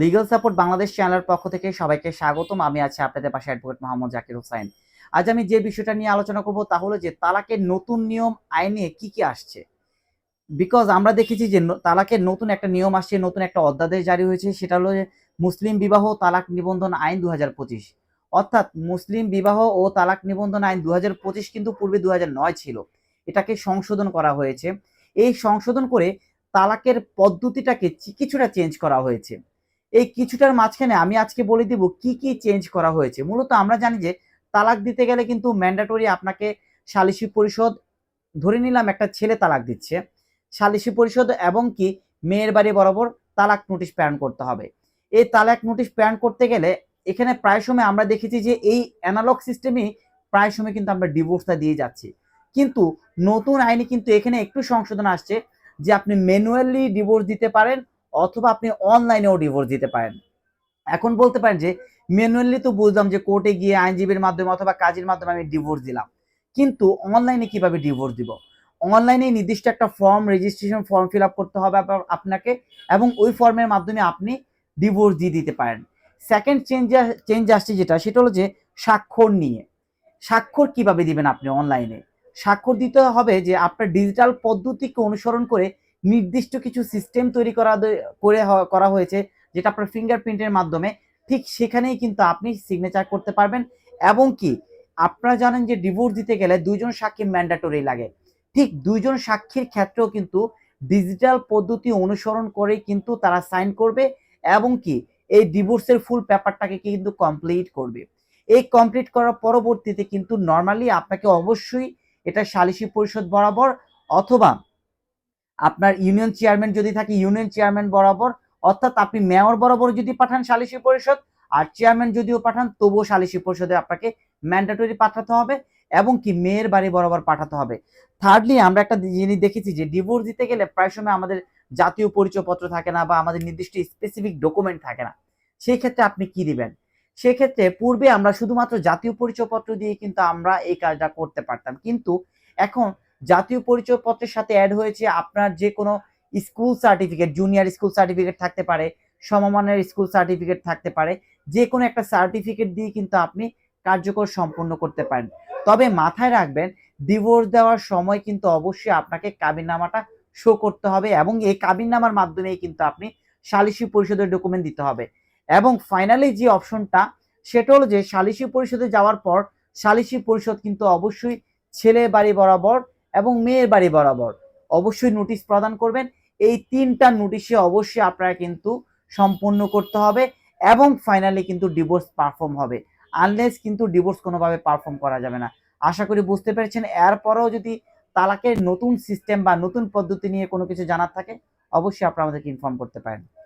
Legal support Bangladesh চ্যানেলের পক্ষ থেকে সবাইকে স্বাগতম। আমি আছি আপনাদের পাশে অ্যাডভোকেট মোহাম্মদ জাকির হোসাইন আজ আমি যে বিষয়টা নিয়ে আলোচনা করব তা হলো যে তালাকের নতুন নিয়ম আইনে কি কি আসছে। বিকজ আমরা দেখেছি যে তালাকের নতুন একটা নিয়ম আসছে, নতুন একটা অধ্যাদেশ জারি হয়েছে, সেটা হলো মুসলিম বিবাহ তালাক নিবন্ধন আইন দু হাজার পঁচিশ। অর্থাৎ মুসলিম বিবাহ ও তালাক নিবন্ধন আইন দুই হাজার পঁচিশ কিন্তু পূর্বে দু ছিল। এটাকে সংশোধন করা হয়েছে। এই সংশোধন করে তালাকের পদ্ধতিটাকে কিছুটা চেঞ্জ করা হয়েছে। এই কিছুটার মাঝখানে আমি আজকে বলে দিব কি কি চেঞ্জ করা হয়েছে। মূলত আমরা জানি যে তালাক দিতে গেলে কিন্তু ম্যান্ডাটরি আপনাকে সালিসি পরিষদ, ধরে নিলাম একটা ছেলে তালাক দিচ্ছে, সালিসি পরিষদ এবং কি মেয়ের বাড়ি বরাবর তালাক নোটিশ প্রেরণ করতে হবে। এই তালাক নোটিশ প্রেরণ করতে গেলে এখানে প্রায় সময় আমরা দেখেছি যে এই অ্যানালগ সিস্টেমই প্রায় সময় কিন্তু আমরা ডিভোর্সটা দিয়ে যাচ্ছি। কিন্তু নতুন আইনে কিন্তু এখানে একটু সংশোধন আসছে যে আপনি ম্যানুয়ালি ডিভোর্স দিতে পারেন অথবা আপনি অনলাইনেও ডিভোর্স দিতে পারেন। এখন বলতে পারেন যে ম্যানুয়ালি তো বুঝলাম যে কোর্টে গিয়ে আইনজীবীর মাধ্যমে অথবা কাজের মাধ্যমে আমি ডিভোর্স দিলাম। কিন্তু অনলাইনে কীভাবে ডিভোর্স দিব? অনলাইনে নির্দিষ্ট একটা form registration form fill up করতে হবে আপ- আপনাকে এবং ওই ফর্মের মাধ্যমে আপনি ডিভোর্স দিয়ে দিতে পারেন। সেকেন্ড চেঞ্জ চেঞ্জ আসছে যেটা, সেটা হলো যে স্বাক্ষর নিয়ে। স্বাক্ষর কীভাবে দিবেন আপনি অনলাইনে স্বাক্ষর দিতে হবে যে আপনার ডিজিটাল পদ্ধতিকে অনুসরণ করে নির্দিষ্ট কিছু সিস্টেম তৈরি করা করে করা হয়েছে, যেটা আপনার ফিঙ্গারপ্রিন্টের মাধ্যমে। ঠিক সেখানেই কিন্তু আপনি সিগনেচার করতে পারবেন। এবং কি, আপনারা জানেন যে ডিভোর্স দিতে গেলে দুইজন সাক্ষী ম্যান্ডাটরি লাগে। ঠিক দুইজন সাক্ষীর ক্ষেত্রেও কিন্তু ডিজিটাল পদ্ধতি অনুসরণ করে কিন্তু তারা সাইন করবে এবং কি, এই ডিভোর্সের ফুল পেপারটাকে কিন্তু কমপ্লিট করবে। এই কমপ্লিট করার পরবর্তীতে কিন্তু নর্মালি আপনাকে অবশ্যই এটা সালিসি পরিষদ বরাবর অথবা আপনার ইউনিয়ন চেয়ারম্যান যদি থাকে, ইউনিয়ন চেয়ারম্যান বরাবর, অর্থাৎ আপনি মেয়র বরাবর যদি পাঠান সালিসি পরিষদ, আর চেয়ারম্যান যদিও পাঠান, তবুও সালিসি পরিষদে আপনাকে ম্যান্ডেটরি পাঠাতে হবে এবং কি মেয়ের বাড়ি বরাবর পাঠাতে হবে। থার্ডলি আমরা একটা জিনিস দেখেছি যে ডিভোর্স দিতে গেলে প্রায় সময় আমাদের জাতীয় পরিচয়পত্র থাকে না বা আমাদের নির্দিষ্ট স্পেসিফিক ডকুমেন্ট থাকে না। সেই ক্ষেত্রে আপনি কি দিবেন? সেক্ষেত্রে পূর্বে আমরা শুধুমাত্র জাতীয় পরিচয়পত্র দিয়ে কিন্তু আমরা এই কাজটা করতে পারতাম। কিন্তু এখন জাতীয় পরিচয়পত্রের সাথে অ্যাড হয়েছে আপনার যে কোনো school certificate junior school certificate থাকতে পারে, সমমানের স্কুল সার্টিফিকেট থাকতে পারে, যে কোনো একটা সার্টিফিকেট দিয়ে কিন্তু আপনি কার্যকর সম্পন্ন করতে পারেন। তবে মাথায় রাখবেন ডিভোর্স দেওয়ার সময় কিন্তু অবশ্যই আপনাকে কাবিননামাটা শো করতে হবে এবং এই কাবিননামার মাধ্যমেই কিন্তু আপনি সালিসি পরিষদের ডকুমেন্ট দিতে হবে। এবং ফাইনালি যে অপশনটা সেটা হলো যে সালিসি পরিষদে যাওয়ার পর সালিসি পরিষদ কিন্তু অবশ্যই ছেলে বাড়ি বরাবর এবং মেয়ের বাড়ি বরাবর অবশ্যই নোটিশ প্রদান করবেন। এই তিনটা নোটিশে অবশ্যই আপনারা কিন্তু সম্পূর্ণ করতে হবে এবং ফাইনালি কিন্তু ডিভোর্স পারফর্ম হবে। আনলেস কিন্তু ডিভোর্স কোনোভাবে পারফর্ম করা যাবে না। আশা করি বুঝতে পেরেছেন। এরপরেও যদি তালাকের নতুন সিস্টেম বা নতুন পদ্ধতি নিয়ে কোনো কিছু জানার থাকে, অবশ্যই আপনারা আমাদেরকে ইনফর্ম করতে পারেন।